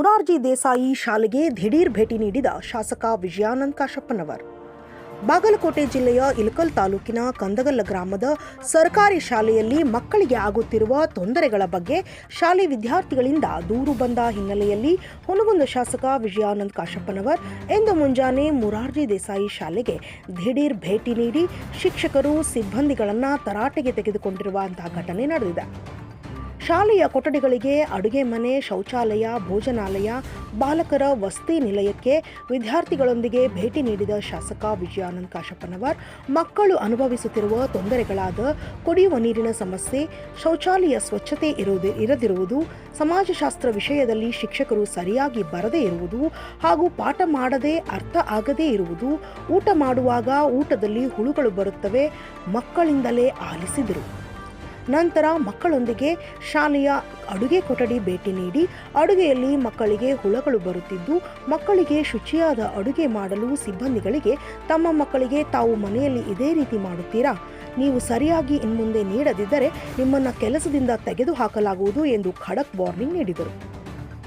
ಮೊರಾರ್ಜಿ ದೇಸಾಯಿ ಶಾಲೆಗೆ ದಿಢೀರ್ ಭೇಟಿ ನೀಡಿದ ಶಾಸಕ ವಿಜಯಾನಂದ ಕಾಶಪ್ಪನವರ್. ಬಾಗಲಕೋಟೆ ಜಿಲ್ಲೆಯ ಇಲಕಲ್ ತಾಲೂಕಿನ ಕಂದಗಲ್ಲ ಗ್ರಾಮದ ಸರ್ಕಾರಿ ಶಾಲೆಯಲ್ಲಿ ಮಕ್ಕಳಿಗೆ ಆಗುತ್ತಿರುವ ತೊಂದರೆಗಳ ಬಗ್ಗೆ ಶಾಲೆ ವಿದ್ಯಾರ್ಥಿಗಳಿಂದ ದೂರು ಬಂದ ಹಿನ್ನೆಲೆಯಲ್ಲಿ ಹುನಗುಂದ ಶಾಸಕ ವಿಜಯಾನಂದ ಕಾಶಪ್ಪನವರ್ ಇಂದು ಮುಂಜಾನೆ ಮುರಾರ್ಜಿ ದೇಸಾಯಿ ಶಾಲೆಗೆ ದಿಢೀರ್ ಭೇಟಿ ನೀಡಿ ಶಿಕ್ಷಕರು ಸಿಬ್ಬಂದಿಗಳನ್ನು ತರಾಟೆಗೆ ತೆಗೆದುಕೊಂಡಿರುವಂತಹ ಘಟನೆ ನಡೆದಿದೆ. ಶಾಲೆಯ ಕೊಠಡಿಗಳಿಗೆ ಅಡುಗೆ ಮನೆ, ಶೌಚಾಲಯ, ಭೋಜನಾಲಯ, ಬಾಲಕರ ವಸತಿ ನಿಲಯಕ್ಕೆ ವಿದ್ಯಾರ್ಥಿಗಳೊಂದಿಗೆ ಭೇಟಿ ನೀಡಿದ ಶಾಸಕ ವಿಜಯಾನಂದ ಕಾಶಪ್ಪನವರ್, ಮಕ್ಕಳು ಅನುಭವಿಸುತ್ತಿರುವ ತೊಂದರೆಗಳಾದ ಕುಡಿಯುವ ನೀರಿನ ಸಮಸ್ಯೆ, ಶೌಚಾಲಯ ಸ್ವಚ್ಛತೆ ಇರುವುದು, ಇರದಿರುವುದು, ಸಮಾಜಶಾಸ್ತ್ರ ವಿಷಯದಲ್ಲಿ ಶಿಕ್ಷಕರು ಸರಿಯಾಗಿ ಬರದೇ ಇರುವುದು ಹಾಗೂ ಪಾಠ ಮಾಡದೆ ಅರ್ಥ ಆಗದೇ ಇರುವುದು, ಊಟ ಮಾಡುವಾಗ ಊಟದಲ್ಲಿ ಹುಳುಗಳು ಬರುತ್ತವೆ, ಮಕ್ಕಳಿಂದಲೇ ಆಲಿಸಿದರು. ನಂತರ ಮಕ್ಕಳೊಂದಿಗೆ ಶಾಲೆಯ ಅಡುಗೆ ಕೊಠಡಿ ಭೇಟಿ ನೀಡಿ ಅಡುಗೆಯಲ್ಲಿ ಮಕ್ಕಳಿಗೆ ಹುಳಗಳು ಬರುತ್ತಿದ್ದು ಮಕ್ಕಳಿಗೆ ಶುಚಿಯಾದ ಅಡುಗೆ ಮಾಡಲು ಸಿಬ್ಬಂದಿಗಳಿಗೆ ತಮ್ಮ ಮಕ್ಕಳಿಗೆ ತಾವು ಮನೆಯಲ್ಲಿ ಇದೇ ರೀತಿ ಮಾಡುತ್ತೀರಾ? ನೀವು ಸರಿಯಾಗಿ ಇನ್ಮುಂದೆ ನೀಡದಿದ್ದರೆ ನಿಮ್ಮನ್ನು ಕೆಲಸದಿಂದ ತೆಗೆದುಹಾಕಲಾಗುವುದು ಎಂದು ಖಡಕ್ ವಾರ್ನಿಂಗ್ ನೀಡಿದರು.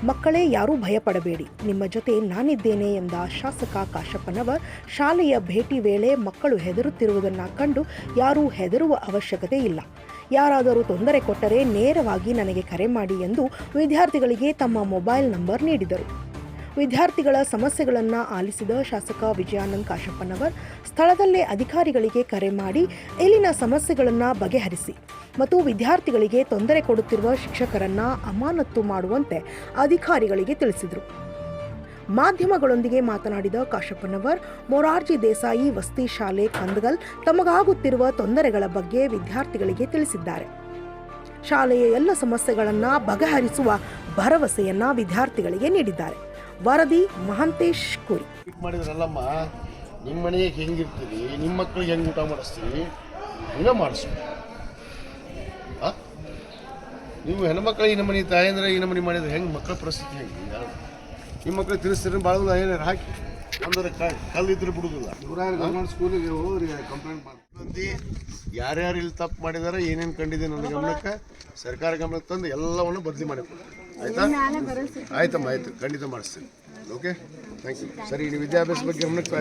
ಮಕ್ಕಳೇ, ಯಾರೂ ಭಯಪಡಬೇಡಿ. ನಿಮ್ಮ ಜೊತೆ ನಾನಿದ್ದೇನೆ ಎಂದ ಶಾಸಕ ಕಾಶಪ್ಪನವರ್, ಶಾಲೆಯ ಭೇಟಿ ವೇಳೆ ಮಕ್ಕಳು ಹೆದರುತ್ತಿರುವುದನ್ನು ಕಂಡು ಯಾರೂ ಹೆದರುವ ಅವಶ್ಯಕತೆ ಇಲ್ಲ. ಯಾರಾದರೂ ತೊಂದರೆ ಕೊಟ್ಟರೆ ನೇರವಾಗಿ ನನಗೆ ಕರೆ ಮಾಡಿ ಎಂದು ವಿದ್ಯಾರ್ಥಿಗಳಿಗೆ ತಮ್ಮ ಮೊಬೈಲ್ ನಂಬರ್ ನೀಡಿದರು. ವಿದ್ಯಾರ್ಥಿಗಳ ಸಮಸ್ಯೆಗಳನ್ನು ಆಲಿಸಿದ ಶಾಸಕ ವಿಜಯಾನಂದ್ ಕಾಶಪ್ಪನವರ್, ಸ್ಥಳದಲ್ಲೇ ಅಧಿಕಾರಿಗಳಿಗೆ ಕರೆ ಮಾಡಿ ಇಲ್ಲಿನ ಸಮಸ್ಯೆಗಳನ್ನು ಬಗೆಹರಿಸಿ ಮತ್ತು ವಿದ್ಯಾರ್ಥಿಗಳಿಗೆ ತೊಂದರೆ ಕೊಡುತ್ತಿರುವ ಶಿಕ್ಷಕರನ್ನು ಅಮಾನತ್ತು ಮಾಡುವಂತೆ ಅಧಿಕಾರಿಗಳಿಗೆ ತಿಳಿಸಿದರು. ಮಾಧ್ಯಮಗಳೊಂದಿಗೆ ಮಾತನಾಡಿದ ಕಾಶಪ್ಪನವರ್, ಮೊರಾರ್ಜಿ ದೇಸಾಯಿ ವಸ್ತಿ ಶಾಲೆ ಕಂದಗಲ್ ತಮಗಾಗುತ್ತಿರುವ ತೊಂದರೆಗಳ ಬಗ್ಗೆ ವಿದ್ಯಾರ್ಥಿಗಳಿಗೆ ತಿಳಿಸಿದ್ದಾರೆ. ಶಾಲೆಯ ಎಲ್ಲ ಸಮಸ್ಯೆಗಳನ್ನು ಬಗೆಹರಿಸುವ ಭರವಸೆಯನ್ನ ವಿದ್ಯಾರ್ಥಿಗಳಿಗೆ ನೀಡಿದ್ದಾರೆ. ವರದಿ ಮಹಂತೇಶ್ ಕುರಿ. ಮಾಡಿದ್ರಲ್ಲಮ್ಮ ನಿಮ್ಮ ಮನೆಗೆ ಹೆಂಗಿರ್ತೀರಿ, ನಿಮ್ಮ ಮಕ್ಕಳಿಗೆ ಹೆಂಗೆ ಊಟ ಮಾಡಿಸ್ತೀರಿ, ಹಂಗೆ ಮಾಡಿಸು? ನೀವು ಹೆಣ್ಮಕ್ಳು ಈ ನಮ್ಮನೆ ತಾಯಿ ಅಂದ್ರೆ ಈ ನಮ್ಮನೆ ಮಾಡಿದ್ರೆ ಹೆಂಗೆ ಮಕ್ಕಳ ಪರಿಸ್ಥಿತಿ ಹೆಂಗೆ? ನಿಮ್ಮ ಮಕ್ಳಿಗೆ ತಿಳಿಸ್ತೀರಿ ಭಾಳ ಏನಾರು ಹಾಕಿ. ಅಂದ್ರೆ ಕಲ್ಲಿದ್ರೆ ಬಿಡುದಿಲ್ಲ. ನೂರಾರು ಗೌರ್ಮೆಂಟ್ ಸ್ಕೂಲಿಗೆ ಹೋಗಿ ಕಂಪ್ಲೇಂಟ್ ಮಾಡಿ ಯಾರ್ಯಾರು ಇಲ್ಲಿ ತಪ್ಪು ಮಾಡಿದಾರೆ ಏನೇನು ಕಂಡಿದೆ ನನ್ನ ಗಮನಕ್ಕೆ ಸರ್ಕಾರ ಗಮನಕ್ಕೆ ತಂದು ಎಲ್ಲವನ್ನು ಬದಲಿ ಮಾಡಿ ಆಯ್ತಾ? ಆಯ್ತಮ್ಮ ಆಯ್ತು. ಖಂಡಿತ ಮಾಡಿಸ್ತೀನಿ. ಓಕೆ ಥ್ಯಾಂಕ್ ಯು ಸರಿ ಇಲ್ಲಿ ವಿದ್ಯಾಭ್ಯಾಸ ಬಗ್ಗೆ ಗಮನಕ್ಕೆ